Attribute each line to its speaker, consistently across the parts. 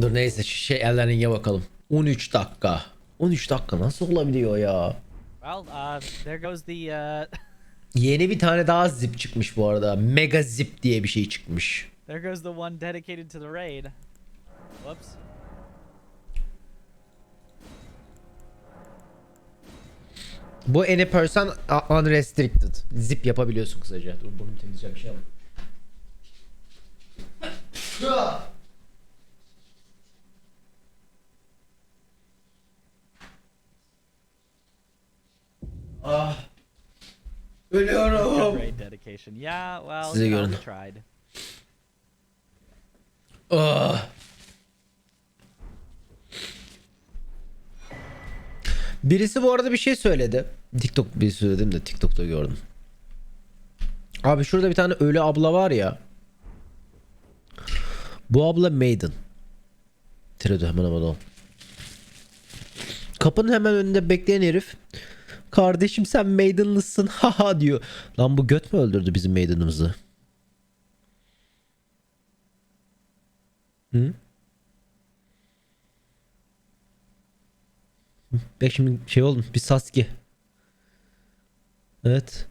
Speaker 1: Dur neyse şey Elden bakalım. 13 dakika. 13 dakika nasıl olabiliyor ya?
Speaker 2: Well, uh, there goes the uh,
Speaker 1: Yeni bir tane daha zip çıkmış bu arada. Mega zip diye bir şey çıkmış.
Speaker 2: there goes the one dedicated to the raid. Whoops.
Speaker 1: Bu any person unrestricted. Zip yapabiliyorsun kısaca. Dur bunu temizleyeceğim şey ama. Ah. Ölüyorum.
Speaker 2: raid dedication. Yeah, well,
Speaker 1: Size
Speaker 2: you know,
Speaker 1: görün.
Speaker 2: we tried.
Speaker 1: Ah. Birisi bu arada bir şey söyledi. TikTok bir söyledim de TikTok'ta gördüm. Abi şurada bir tane ölü abla var ya. Bu abla Maiden. Tiredo hemen hemen o. Kapının hemen önünde bekleyen herif. Kardeşim sen Maiden'lısın haha diyor. Lan bu göt mü öldürdü bizim Maiden'ımızı? Hı? Bak şimdi şey oldum. Bir Sasuke. Evet.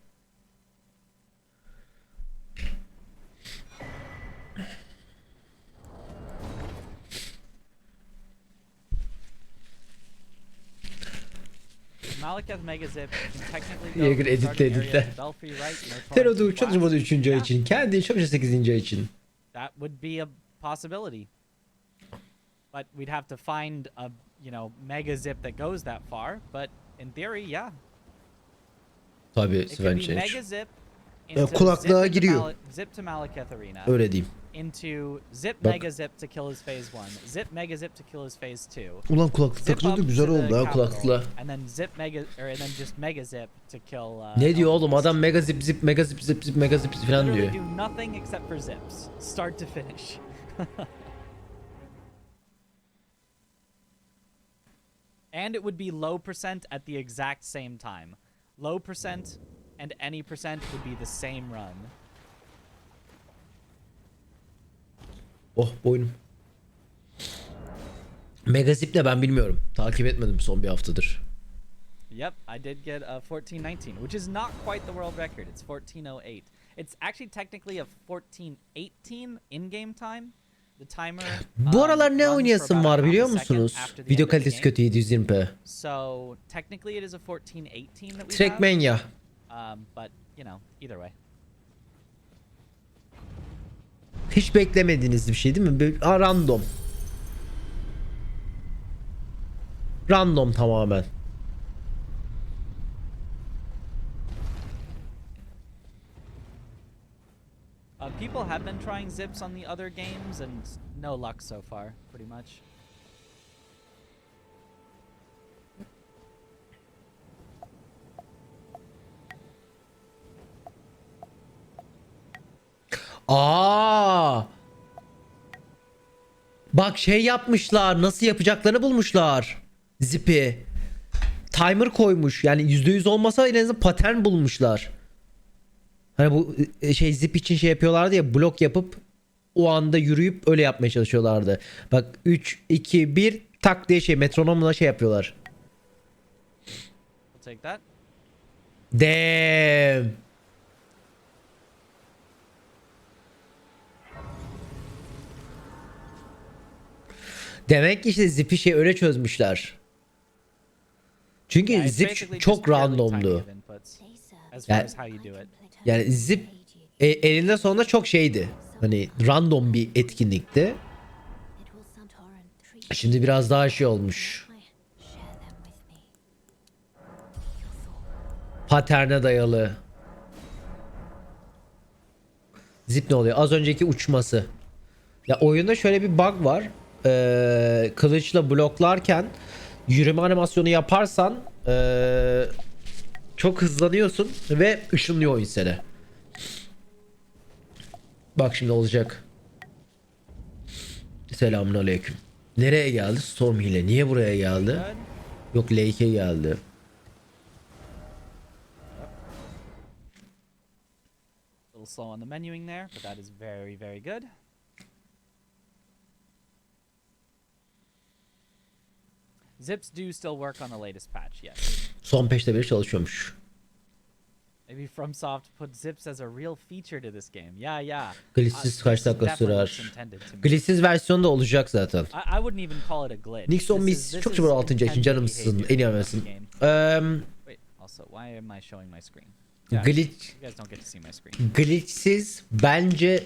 Speaker 2: Malekith Megazip can technically go
Speaker 1: Yeager
Speaker 2: to the starting
Speaker 1: editle, editle. Terodu çalışmadı
Speaker 2: blasts.
Speaker 1: 3. ay
Speaker 2: Yeah,
Speaker 1: için. Kendi çalışmadı 8. ay için.
Speaker 2: That would be a possibility. But we'd have to find a, you know, mega zip that goes that far. But in theory, yeah.
Speaker 1: Tabii Sven
Speaker 2: be
Speaker 1: Change. kulaklığa giriyor.
Speaker 2: Male- zip to Malekith Arena.
Speaker 1: Öyle diyeyim.
Speaker 2: Into zip
Speaker 1: Bak.
Speaker 2: mega zip to kill his phase one, zip mega zip to kill his phase two.
Speaker 1: Ulan kulaklık
Speaker 2: Zip up
Speaker 1: güzel
Speaker 2: to the
Speaker 1: oldu ha
Speaker 2: capital,
Speaker 1: kulaklıkla.
Speaker 2: And then zip mega, or and then just mega zip to kill. Uh,
Speaker 1: Ne diyor oğlum adam mega zip zip mega zip zip zip mega zip falan
Speaker 2: Literally
Speaker 1: diyor.
Speaker 2: do nothing except for zips, start to finish. and it would be low percent at the exact same time. Low percent and any percent would be the same run.
Speaker 1: Oh boynum. Mega zip ne ben bilmiyorum. Takip etmedim son bir haftadır.
Speaker 2: Yep, I did get a 1419, which is not quite the world record. It's 1408. It's actually technically a 1418 in-game time. The timer.
Speaker 1: Bu
Speaker 2: um,
Speaker 1: aralar ne oynayasın var biliyor musunuz? Video kalitesi kötü 720p.
Speaker 2: So technically it is a 1418 that we
Speaker 1: Trackmania.
Speaker 2: have. Um, but you know, either way.
Speaker 1: Hiç beklemediğiniz bir şey değil mi? Böyle, aa, random. Random tamamen.
Speaker 2: Uh, people have been trying zips on the other games and no luck so far, pretty much.
Speaker 1: Aa! Bak şey yapmışlar. Nasıl yapacaklarını bulmuşlar. Zipi. Timer koymuş. Yani %100 olmasa en azından patern bulmuşlar. Hani bu e, şey zip için şey yapıyorlardı ya blok yapıp o anda yürüyüp öyle yapmaya çalışıyorlardı. Bak 3 2 1 tak diye şey metronomla şey yapıyorlar.
Speaker 2: We'll take that.
Speaker 1: Damn. Demek ki işte zip'i şey öyle çözmüşler. Çünkü
Speaker 2: Yeah,
Speaker 1: zip çok randomdu. Yani-. Yani zip e, elinde sonunda çok şeydi. Hani random bir etkinlikti. Şimdi biraz daha şey olmuş. Paterne dayalı. Zip ne oluyor? Az önceki uçması. Ya oyunda şöyle bir bug var. Ee, kılıçla bloklarken yürüme animasyonu yaparsan ee, çok hızlanıyorsun ve ışınlıyor oyun seni. Bak şimdi olacak. Selamun aleyküm. Nereye geldi? Storm ile. Niye buraya geldi? Yok Lake'e geldi.
Speaker 2: Little slow on the menuing there, but that is very, very good. Zips do still work on the latest patch, yes.
Speaker 1: Son peşte beri çalışıyormuş.
Speaker 2: Maybe FromSoft put zips as a real feature to this game. Yeah, yeah.
Speaker 1: Glitchsiz
Speaker 2: Uh,
Speaker 1: kaç dakika sürer? Glitchsiz versiyonu da olacak zaten.
Speaker 2: I, I wouldn't even call it a glitch.
Speaker 1: Nixon Miss çok çabuk 6. yaşın
Speaker 2: intended
Speaker 1: canımsın. En iyi anlasın. Eee
Speaker 2: Wait, also, why am I showing my screen? Yeah,
Speaker 1: glitch
Speaker 2: You guys don't get to see my screen.
Speaker 1: glitchsiz bence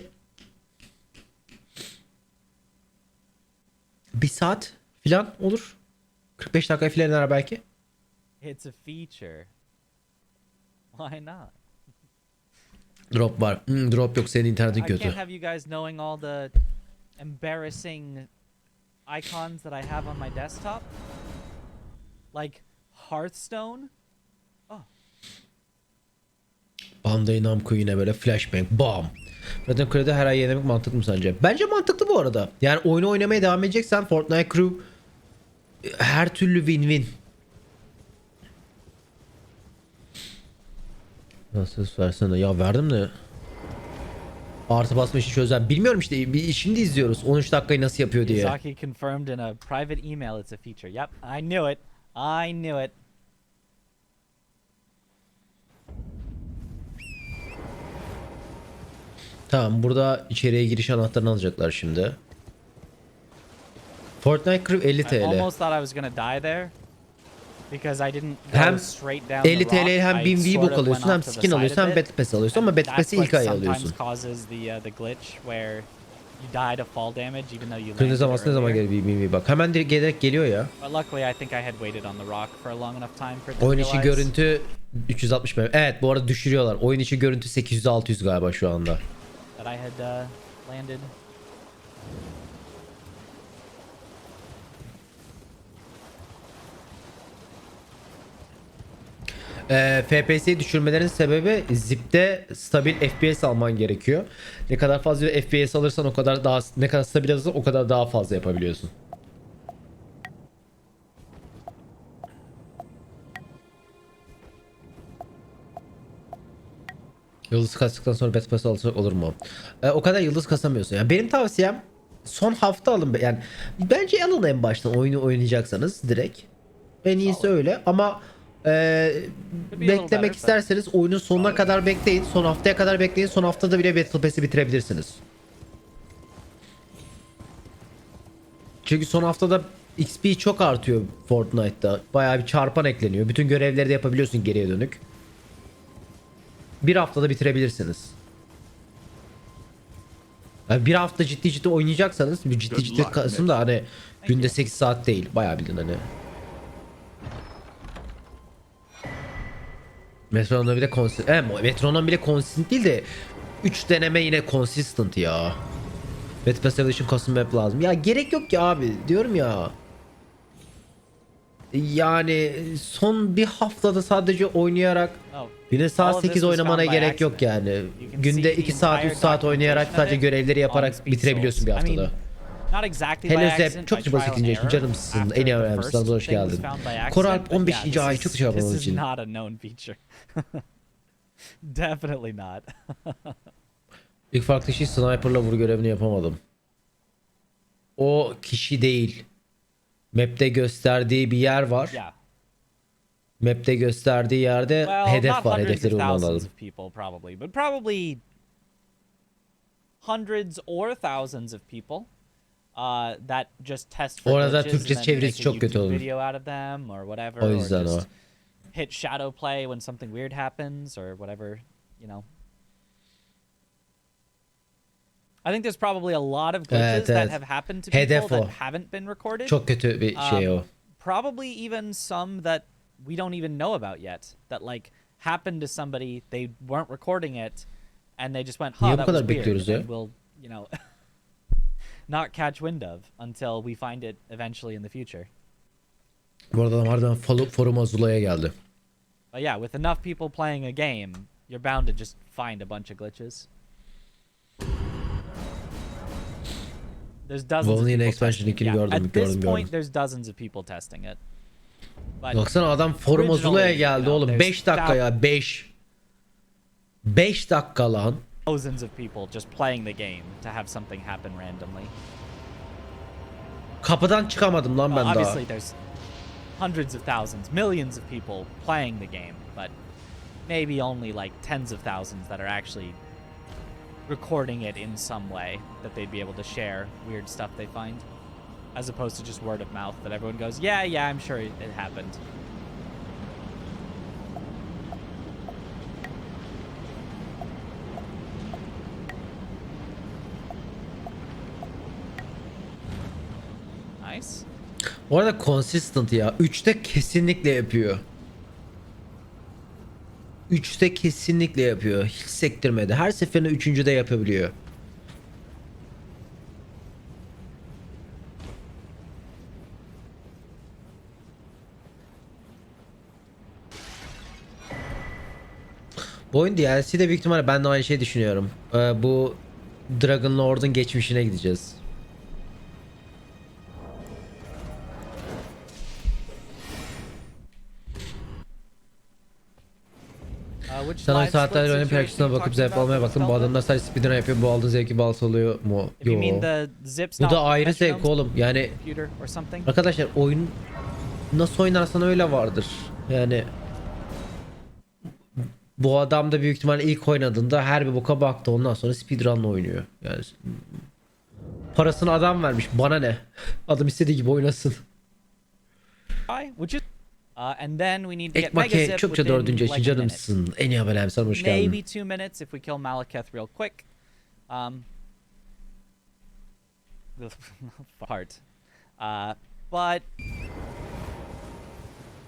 Speaker 1: bir saat filan olur. 45 dakika filan iner belki.
Speaker 2: It's a feature. Why not?
Speaker 1: Drop var. Hmm, drop yok senin internetin
Speaker 2: I
Speaker 1: kötü.
Speaker 2: can't have you guys knowing all the embarrassing icons that I have on my desktop. Like Hearthstone.
Speaker 1: Bandai Namco yine böyle flashbang bam. Zaten kredi her ay yenemek mantıklı mı sence? Bence mantıklı bu arada. Yani oyunu oynamaya devam edeceksen Fortnite Crew her türlü win-win. Nasıl versene? Ya verdim de. Artı basma işi çözen. Bilmiyorum işte. Bir, şimdi izliyoruz. 13 dakikayı nasıl yapıyor diye.
Speaker 2: Izaki confirmed in a private email it's a feature. Yep, I knew it. I knew it.
Speaker 1: Tamam burada içeriye giriş anahtarını alacaklar şimdi. Fortnite Crew 50
Speaker 2: I
Speaker 1: TL.
Speaker 2: almost thought I was gonna die there. Because I didn't go
Speaker 1: Hem
Speaker 2: straight down
Speaker 1: 50
Speaker 2: the rock.
Speaker 1: TL hem
Speaker 2: I
Speaker 1: 1000
Speaker 2: sort
Speaker 1: V-Book alıyorsun hem
Speaker 2: off to the
Speaker 1: skin
Speaker 2: side
Speaker 1: alıyorsun
Speaker 2: of
Speaker 1: hem
Speaker 2: it.
Speaker 1: Battle Pass alıyorsun ama Battle Pass'i ilk ay alıyorsun.
Speaker 2: causes the uh, the glitch where you die to fall damage even though you
Speaker 1: ne
Speaker 2: landed
Speaker 1: zaman ne zaman
Speaker 2: earlier.
Speaker 1: gelir bir, bir, bir bak. Hemen direkt gelerek geliyor ya.
Speaker 2: But luckily I think I had waited on the rock for a long enough time for it to
Speaker 1: Oyun içi
Speaker 2: realize
Speaker 1: görüntü 360 mm. Evet bu arada düşürüyorlar. Oyun içi görüntü 800-600 galiba şu anda.
Speaker 2: that I had uh, landed.
Speaker 1: Ee, FPS'yi düşürmelerin sebebi zipte stabil FPS alman gerekiyor. Ne kadar fazla FPS alırsan o kadar daha ne kadar stabil alırsan o kadar daha fazla yapabiliyorsun. Yıldız kastıktan sonra Battle Pass alırsak olur mu? Ee, o kadar yıldız kasamıyorsun. Yani benim tavsiyem son hafta alın. Yani bence alın en baştan oyunu oynayacaksanız direkt. En iyisi öyle ama e,
Speaker 2: better,
Speaker 1: beklemek isterseniz oyunun sonuna kadar bekleyin. Son haftaya kadar bekleyin. Son haftada bile Battle Pass'i bitirebilirsiniz. Çünkü son haftada XP çok artıyor Fortnite'da. Bayağı bir çarpan ekleniyor. Bütün görevleri de yapabiliyorsun geriye dönük. Bir haftada bitirebilirsiniz. Yani bir hafta ciddi ciddi oynayacaksanız bir ciddi ciddi kasım da hani günde 8 saat değil. Bayağı bildiğin hani. Metronom bile consistent. Evet, Metronom bile consistent değil de 3 deneme yine consistent ya. Battle Pass Evolution custom map lazım. Ya gerek yok ki abi diyorum ya. Yani son bir haftada sadece oynayarak bir de
Speaker 2: All
Speaker 1: saat
Speaker 2: of this
Speaker 1: 8
Speaker 2: was
Speaker 1: oynamana gerek yok yani. Günde
Speaker 2: see
Speaker 1: 2
Speaker 2: the
Speaker 1: saat 3
Speaker 2: entire
Speaker 1: saat oynayarak sadece görevleri yaparak bitirebiliyorsun bir haftada. Hello Zep çok 8.
Speaker 2: and
Speaker 1: yaşın
Speaker 2: error.
Speaker 1: canımsın. En iyi öğrenmişsin. Hoş geldin.
Speaker 2: found by accident,
Speaker 1: Koral
Speaker 2: but
Speaker 1: 15.
Speaker 2: yeah, this
Speaker 1: ay çok teşekkür ederim için.
Speaker 2: Definitely not.
Speaker 1: İlk farklı şey sniper'la vur görevini yapamadım. O kişi değil. Map'te gösterdiği bir yer var.
Speaker 2: yeah.
Speaker 1: Map'te gösterdiği yerde
Speaker 2: Well,
Speaker 1: hedef var. Hedefleri
Speaker 2: thousands
Speaker 1: lazım.
Speaker 2: people probably, but probably hundreds or thousands of people uh, that just test for
Speaker 1: Orada Türkçe çevirisi çok kötü olur.
Speaker 2: video out of them or whatever,
Speaker 1: O
Speaker 2: or
Speaker 1: yüzden o.
Speaker 2: hit shadow play when something weird happens or whatever, you know. I think there's probably a lot of glitches
Speaker 1: Evet,
Speaker 2: that have happened to people that haven't been recorded.
Speaker 1: Çok kötü bir şey
Speaker 2: Um,
Speaker 1: o.
Speaker 2: Probably even some that we don't even know about yet. That like happened to somebody, they weren't recording it, and they just went, "Huh,
Speaker 1: Niye
Speaker 2: that was weird." And we'll, you know, not catch wind of until we find it eventually in the future.
Speaker 1: Bu arada adam harbiden folu- foruma Zula'ya geldi.
Speaker 2: But yeah, with enough people playing a game, you're bound to just find a bunch of glitches. There's dozens
Speaker 1: Wolverine
Speaker 2: of people
Speaker 1: expansion
Speaker 2: testing it. Yeah,
Speaker 1: gördüm,
Speaker 2: At this
Speaker 1: gördüm,
Speaker 2: point,
Speaker 1: gördüm.
Speaker 2: there's dozens of people testing it. But
Speaker 1: Baksana adam foruma
Speaker 2: Originally, you
Speaker 1: geldi
Speaker 2: know,
Speaker 1: oğlum.
Speaker 2: there's
Speaker 1: 5 dakika ya 5. 5 dakika lan.
Speaker 2: thousands of people just playing the game to have something happen randomly.
Speaker 1: Kapıdan çıkamadım lan ben
Speaker 2: Well,
Speaker 1: daha.
Speaker 2: obviously, there's hundreds of thousands, millions of people playing the game, but maybe only like tens of thousands that are actually recording it in some way that they'd be able to share weird stuff they find, as opposed to just word of mouth that everyone goes, yeah, yeah, I'm sure it happened. Nice.
Speaker 1: Bu arada consistent ya. 3'te kesinlikle yapıyor. 3'te kesinlikle yapıyor. Hiç sektirmedi. Her seferinde 3. de yapabiliyor. Bu oyun DLC'de büyük ihtimalle ben de aynı şeyi düşünüyorum. Ee, bu Dragon Lord'un geçmişine gideceğiz. Sana
Speaker 2: split
Speaker 1: oyunun
Speaker 2: situation
Speaker 1: perküsüne
Speaker 2: you
Speaker 1: bakıp zevk almaya baktım. Bu adamlar sadece speedrun yapıyor. Bu aldığın zevki balta oluyor mu?
Speaker 2: You
Speaker 1: Yo. Bu da ayrı zevk oğlum. Yani arkadaşlar oyun nasıl oynarsan öyle vardır. Yani bu adam da büyük ihtimalle ilk oynadığında her bir boka baktı ondan sonra speedrun'la oynuyor. Yani parasını adam vermiş. Bana ne? Adam istediği gibi oynasın.
Speaker 2: Which is, uh, and then we need to get
Speaker 1: Ekmake
Speaker 2: Megazip within
Speaker 1: dördüncü
Speaker 2: like a minute.
Speaker 1: canımsın. En iyi haberlerim sana hoş geldin.
Speaker 2: Maybe two minutes if we kill Malaketh real quick. Um, hard. Uh, but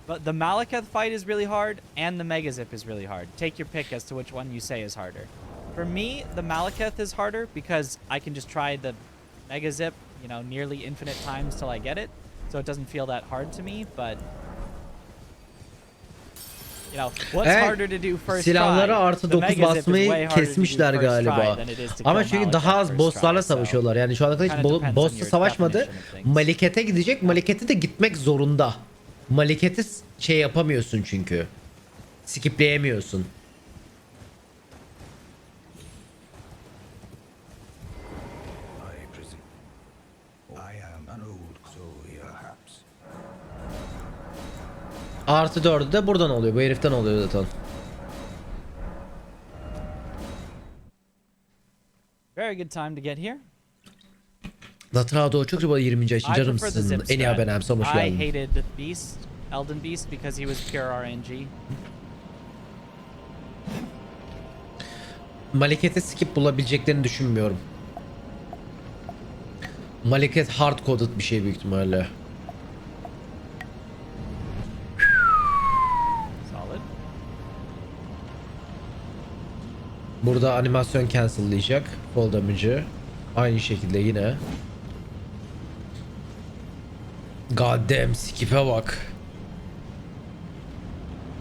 Speaker 2: but the Malaketh fight is really hard, and the Megazip is really hard. Take your pick as to which one you say is harder. For me, the Malaketh is harder because I can just try the Megazip, you know, nearly infinite times till I get it, so it doesn't feel that hard to me. But first
Speaker 1: Silahlara artı
Speaker 2: The
Speaker 1: 9
Speaker 2: Megazip is way
Speaker 1: basmayı kesmişler galiba. Ama çünkü daha az bosslarla savaşıyorlar. Yani şu ana kadar hiç bo- bossla savaşmadı. Malikete gidecek. Malikete de gitmek zorunda. Maliketi şey yapamıyorsun çünkü. Skipleyemiyorsun. Artı 4'ü de buradan oluyor. Bu heriften oluyor zaten.
Speaker 2: Very good time to get here.
Speaker 1: Latrado çok çok 20. yaşın canımsın. En iyi haberlerim sana hoş
Speaker 2: I
Speaker 1: geldin.
Speaker 2: hated Beast, Elden Beast, because he was pure RNG.
Speaker 1: Malikete skip bulabileceklerini düşünmüyorum. Maliket hard coded bir şey büyük ihtimalle. Burada animasyon cancel'layacak fall damage'ı. Aynı şekilde yine. God damn skip'e bak.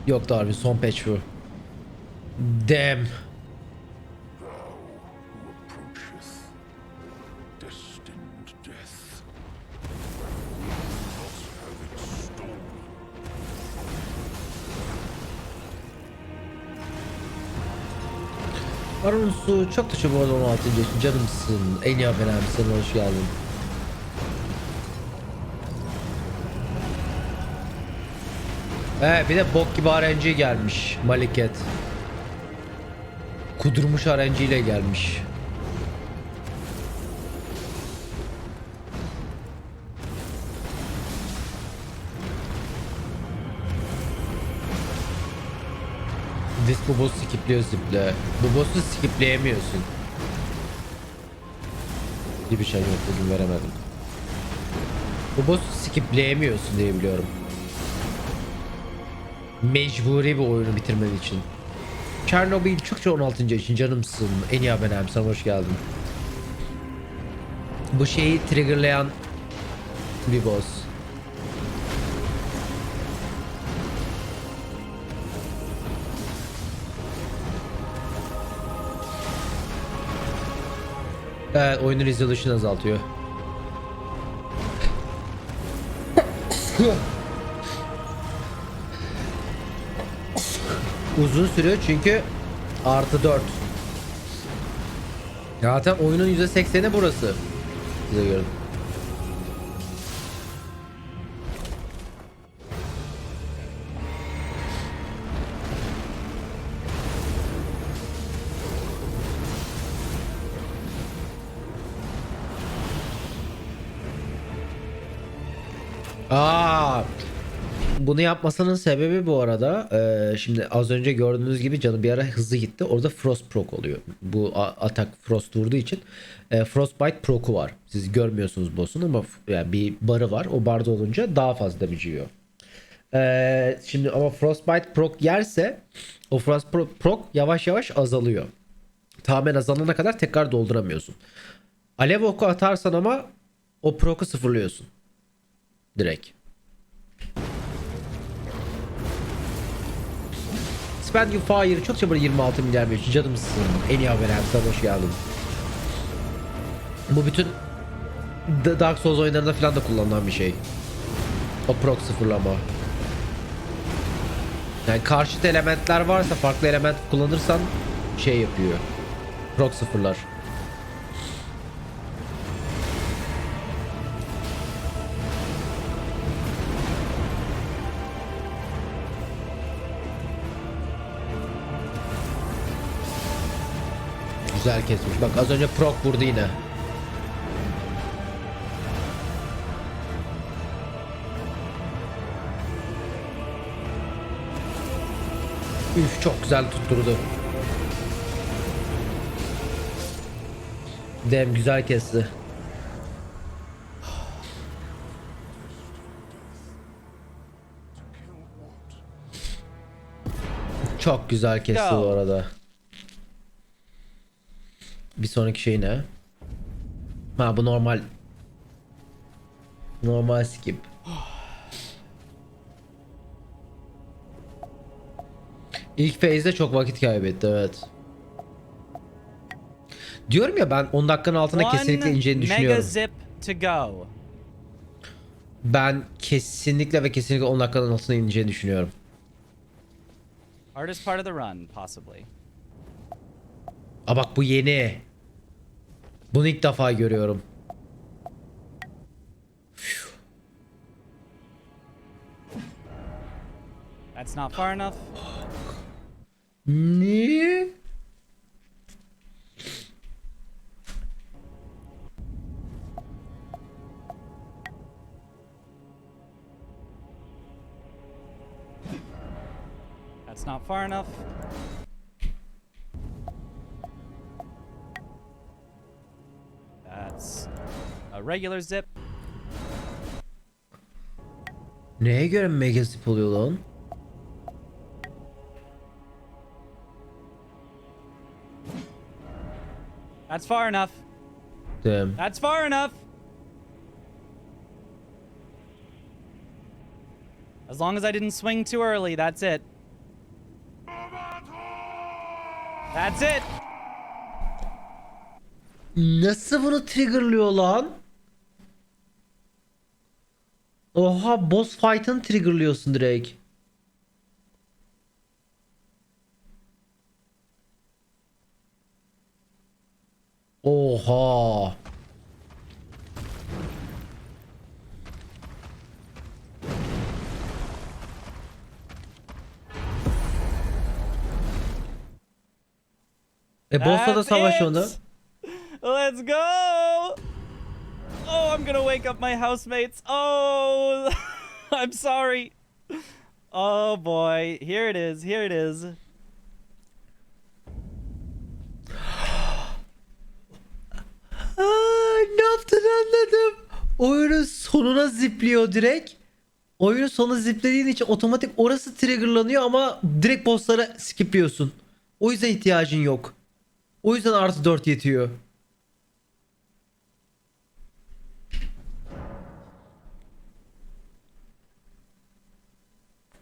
Speaker 1: Yok Darwin son patch bu. Damn. Arun Su çok teşekkür ederim 16. yaşın canımsın. En iyi haber abi sana hoş geldin. Evet bir de bok gibi RNG gelmiş Maliket. Kudurmuş RNG ile gelmiş. Bu boss'u skipliyor ziple. Bu boss'u skipleyemiyorsun. Gibi şey yok bugün veremedim. Bu boss'u skipleyemiyorsun diye biliyorum. Mecburi bir oyunu bitirmen için. Chernobyl Türkçe 16. yaşın canımsın. En iyi abonem sana hoş geldin. Bu şeyi triggerlayan bir boss. Evet oyunun resolution azaltıyor. Uzun sürüyor çünkü artı 4. Zaten oyunun %80'i burası. Size göre. Bunu yapmasının sebebi bu arada e, şimdi az önce gördüğünüz gibi canı bir ara hızlı gitti. Orada Frost proc oluyor. Bu atak Frost vurduğu için e, Frostbite proc'u var. Siz görmüyorsunuz boss'un ama yani bir barı var. O barda olunca daha fazla damage yiyor. E, şimdi ama Frostbite proc yerse o Frost pro- proc yavaş yavaş azalıyor. Tamamen azalana kadar tekrar dolduramıyorsun. Alev oku atarsan ama o proc'u sıfırlıyorsun. Direkt. Spend You Fire çok çabuk 26 milyar 5 canımsın. En iyi haber abi sana hoş geldin. Bu bütün Dark Souls oyunlarında falan da kullanılan bir şey. O proc sıfırlama. Yani karşıt elementler varsa farklı element kullanırsan şey yapıyor. Proc sıfırlar. Güzel kesmiş. Bak az önce proc vurdu yine. Üf çok güzel tutturdu. Dem güzel kesti. Çok güzel kesti
Speaker 2: Ya.
Speaker 1: bu arada. Bir sonraki şey ne? Ha bu normal. Normal skip. İlk phase'de çok vakit kaybetti evet. Diyorum ya ben 10 dakikanın altında kesinlikle ineceğini
Speaker 2: mega
Speaker 1: düşünüyorum.
Speaker 2: zip to go.
Speaker 1: Ben kesinlikle ve kesinlikle 10 dakikanın altına ineceğini düşünüyorum.
Speaker 2: Hardest part of the run, possibly.
Speaker 1: Aa bak bu yeni. Bunu ilk defa görüyorum.
Speaker 2: That's not far enough.
Speaker 1: Ne?
Speaker 2: That's not far enough. Regular zip.
Speaker 1: Neye göre mega zip oluyor lan?
Speaker 2: That's far enough.
Speaker 1: Dem.
Speaker 2: That's far enough. As long as I didn't swing too early, that's it. That's it.
Speaker 1: Nasıl bunu triggerlıyor lan? Oha boss fight'ını triggerlıyorsun direkt. Oha. E boss'la da savaş onu.
Speaker 2: Let's go. Oh, I'm gonna wake up my housemates. Oh, I'm sorry. Oh boy, here it is. Here it is.
Speaker 1: Aa, ne yaptığını anladım. Oyunun sonuna zipliyor direkt. Oyunun sonu ziplediğin için otomatik orası triggerlanıyor ama direkt bosslara skipliyorsun. O yüzden ihtiyacın yok. O yüzden artı 4 yetiyor.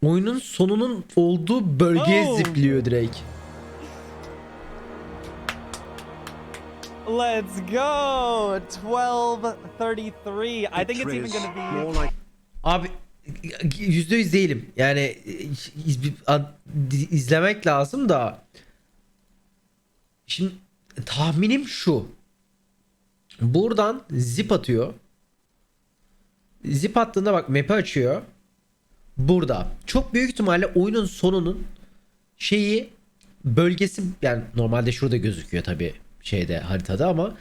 Speaker 1: Oyunun sonunun olduğu bölgeye
Speaker 2: Oh.
Speaker 1: zipliyor direkt.
Speaker 2: Let's go. 1233. I think it's even gonna be.
Speaker 1: Abi yüzde yüz değilim. Yani iz- izlemek lazım da. Şimdi tahminim şu. Buradan zip atıyor. Zip attığında bak map'i açıyor. Burada. Çok büyük ihtimalle oyunun sonunun şeyi bölgesi yani normalde şurada gözüküyor tabi şeyde haritada ama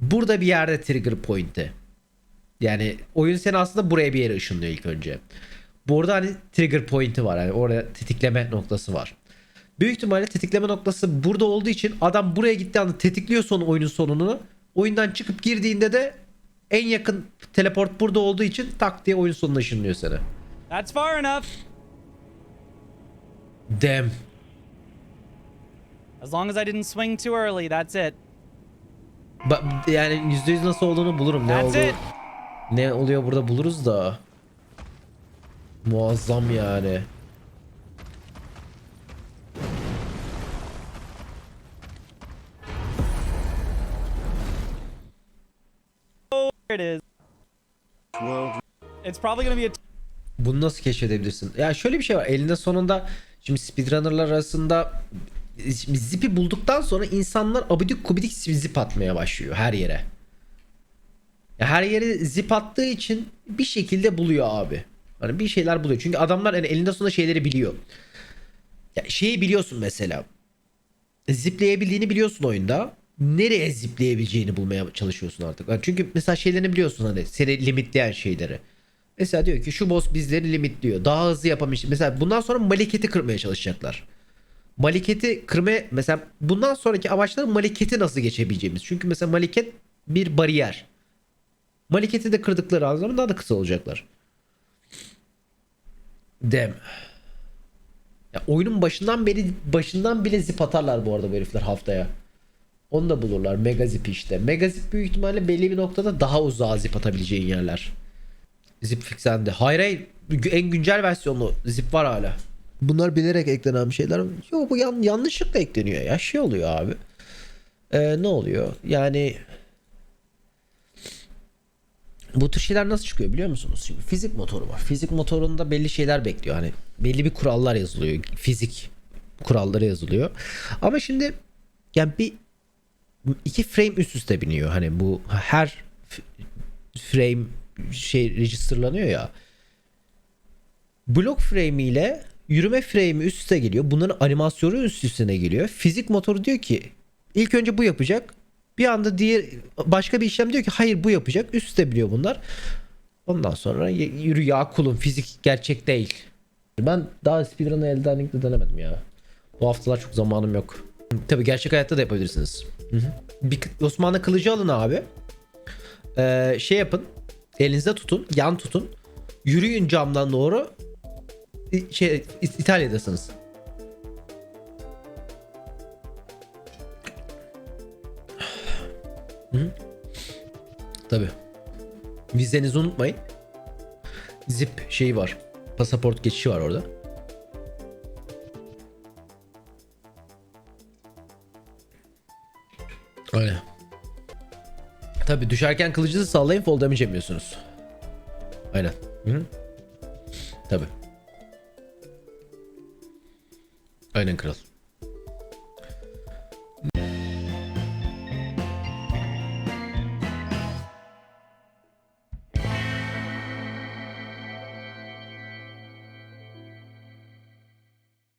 Speaker 1: burada bir yerde trigger point'i. Yani oyun seni aslında buraya bir yere ışınlıyor ilk önce. Burada hani trigger point'i var. Yani orada tetikleme noktası var. Büyük ihtimalle tetikleme noktası burada olduğu için adam buraya gittiği anda tetikliyor son oyunun sonunu. Oyundan çıkıp girdiğinde de en yakın teleport burada olduğu için tak diye oyun sonuna ışınlıyor seni.
Speaker 2: That's far enough.
Speaker 1: Damn.
Speaker 2: As long as I didn't swing too early, that's it.
Speaker 1: Ba- yani %100 nasıl olduğunu bulurum. Ne
Speaker 2: That's
Speaker 1: oldu?
Speaker 2: it.
Speaker 1: Ne oluyor burada buluruz da. Muazzam yani.
Speaker 2: Here it is. It's probably gonna be a
Speaker 1: Bunu nasıl keşfedebilirsin? Ya şöyle bir şey var. Elinde sonunda şimdi speedrunnerlar arasında zip'i bulduktan sonra insanlar abidik kubidik zip atmaya başlıyor her yere. Her yere zip attığı için bir şekilde buluyor abi. Hani bir şeyler buluyor. Çünkü adamlar hani elinde sonunda şeyleri biliyor. Ya şeyi biliyorsun mesela. Zipleyebildiğini biliyorsun oyunda. Nereye zipleyebileceğini bulmaya çalışıyorsun artık. Yani çünkü mesela şeylerini biliyorsun hani seni limitleyen şeyleri. Mesela diyor ki şu boss bizleri limitliyor. Daha hızlı yapamış. Mesela bundan sonra maliketi kırmaya çalışacaklar. Maliketi kırmaya mesela bundan sonraki amaçları maliketi nasıl geçebileceğimiz. Çünkü mesela maliket bir bariyer. Maliketi de kırdıkları zaman daha da kısa olacaklar. Dem. Ya oyunun başından beri başından bile zip atarlar bu arada bu herifler haftaya. Onu da bulurlar. Mega zip işte. Mega zip büyük ihtimalle belli bir noktada daha uzağa zip atabileceğin yerler. Zip fixendi. Hayır hayır. En güncel versiyonlu zip var hala. Bunlar bilerek eklenen bir şeyler. Yok bu yan, yanlışlıkla ekleniyor ya. Şey oluyor abi. Ee, ne oluyor? Yani bu tür şeyler nasıl çıkıyor biliyor musunuz? Şimdi fizik motoru var. Fizik motorunda belli şeyler bekliyor. Hani belli bir kurallar yazılıyor. Fizik kuralları yazılıyor. Ama şimdi yani bir iki frame üst üste biniyor. Hani bu her frame şey registerlanıyor ya. Blok frame ile yürüme frame üst üste geliyor. Bunların animasyonu üst üstüne geliyor. Fizik motoru diyor ki ilk önce bu yapacak. Bir anda diğer başka bir işlem diyor ki hayır bu yapacak. Üst üste biliyor bunlar. Ondan sonra yürü ya kulum fizik gerçek değil. Ben daha speedrun'ı elden de denemedim ya. Bu haftalar çok zamanım yok. Tabi gerçek hayatta da yapabilirsiniz. Hı hı. Bir Osmanlı kılıcı alın abi. Ee, şey yapın. Elinizde tutun. Yan tutun. Yürüyün camdan doğru. Şey İtalya'dasınız. Tabi. Vizenizi unutmayın. Zip şeyi var. Pasaport geçişi var orada. Tabi düşerken kılıcınızı sallayın fall damage yemiyorsunuz. Aynen. Hı -hı. Tabi. Aynen kral.